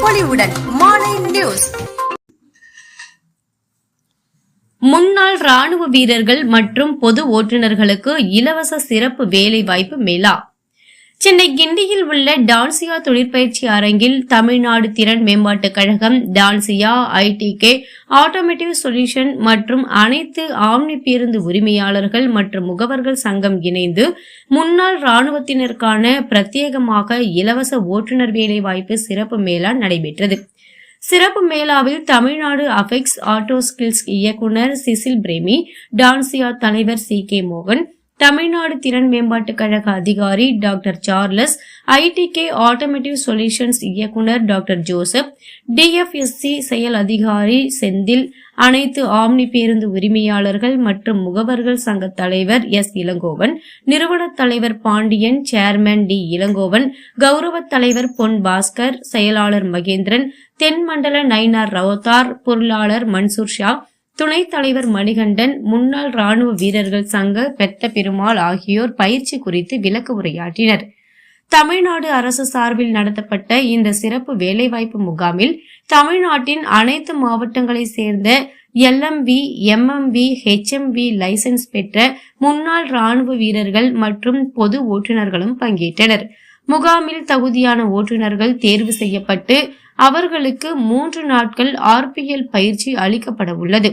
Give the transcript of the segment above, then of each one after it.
மாலை நியூஸ். முன்னாள் ராணுவ வீரர்கள் மற்றும் பொது ஓட்டுநர்களுக்கு இலவச சிறப்பு வேலை வாய்ப்பு மேலா சென்னை கிண்டியில் உள்ள டான்சியா தொழிற்பயிற்சி அரங்கில் தமிழ்நாடு திறன் மேம்பாட்டுக் கழகம் டான்சியா ஐடிகே ஆட்டோமேட்டிவ் சொல்யூஷன் மற்றும் அனைத்து ஆம்னி பேருந்து உரிமையாளர்கள் மற்றும் முகவர்கள் சங்கம் இணைந்து முன்னாள் ராணுவத்தினருக்கான பிரத்யேகமாக இலவச ஓட்டுநர் வேலை வாய்ப்பு சிறப்பு மேளா நடைபெற்றது. சிறப்பு மேளாவில் தமிழ்நாடு அஃபெக்ஸ் ஆட்டோ ஸ்கில்ஸ் இயக்குனர் சிசில் பிரேமி டான்சியா தலைவர் சி கே மோகன் தமிழ்நாடு திறன் மேம்பாட்டுக் கழக அதிகாரி doctor Charles ITK automotive solutions இயக்குனர் டாக்டர் ஜோசப் டிஎஃப்எஸ்சி செயல் அதிகாரி செந்தில் அனைத்து ஆம்னி பேருந்து உரிமையாளர்கள் மற்றும் முகவர்கள் சங்க தலைவர் எஸ் இளங்கோவன் நிறுவன தலைவர் பாண்டியன் சேர்மன் டி இளங்கோவன் கௌரவ தலைவர் பொன் பாஸ்கர் செயலாளர் மகேந்திரன் தென்மண்டல நயினார் ரவுத்தார் பொருளாளர் மன்சூர் ஷா துணைத் தலைவர் மணிகண்டன் முன்னாள் ராணுவ வீரர்கள் சங்க பெத்த பெருமாள் ஆகியோர் பயிற்சி குறித்து விளக்க உரையாற்றினர். தமிழ்நாடு அரசு சார்பில் நடத்தப்பட்ட இந்த சிறப்பு வேலைவாய்ப்பு முகாமில் தமிழ்நாட்டின் அனைத்து மாவட்டங்களைச் சேர்ந்த எல்எம்வி எம்எம்வி ஹெச்எம்வி லைசென்ஸ் பெற்ற முன்னாள் ராணுவ வீரர்கள் மற்றும் பொது ஓட்டுநர்களும் பங்கேற்றனர். முகாமில் தகுதியான ஓட்டுநர்கள் தேர்வு செய்யப்பட்டு அவர்களுக்கு மூன்று நாட்கள் ஆர்பிஎல் பயிற்சி அளிக்கப்பட உள்ளது.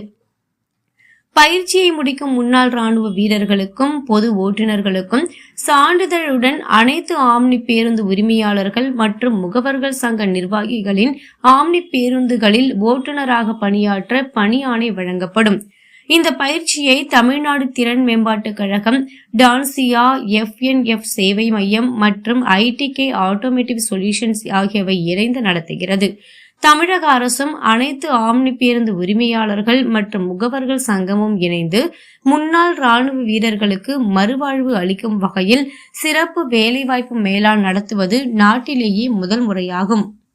பயிற்சியை முடிக்கும் முன்னாள் ராணுவ வீரர்களுக்கும் பொது ஓட்டுநர்களுக்கும் சான்றிதழுடன் அனைத்து ஆம்னி பேருந்து உரிமையாளர்கள் மற்றும் முகவர்கள் சங்க நிர்வாகிகளின் ஆம்னி பேருந்துகளில் ஓட்டுநராக பணியாற்ற பணி ஆணை வழங்கப்படும். இந்த பயிற்சியை தமிழ்நாடு திறன் மேம்பாட்டுக் கழகம் டான்சியா எஃப்என்எஃப் சேவை மையம் மற்றும் ஐடிகே ஆட்டோமேட்டிவ் சொல்யூஷன்ஸ் ஆகியவை இணைந்து நடத்துகிறது. தமிழக அரசும் அனைத்து ஆம்னி பேருந்து உரிமையாளர்கள் மற்றும் முகவர்கள் சங்கமும் இணைந்து முன்னாள் ராணுவ வீரர்களுக்கு மறுவாழ்வு அளிக்கும் வகையில் சிறப்பு வேலைவாய்ப்பு மேலாண் நடத்துவது நாட்டிலேயே முதல் முறையாகும்.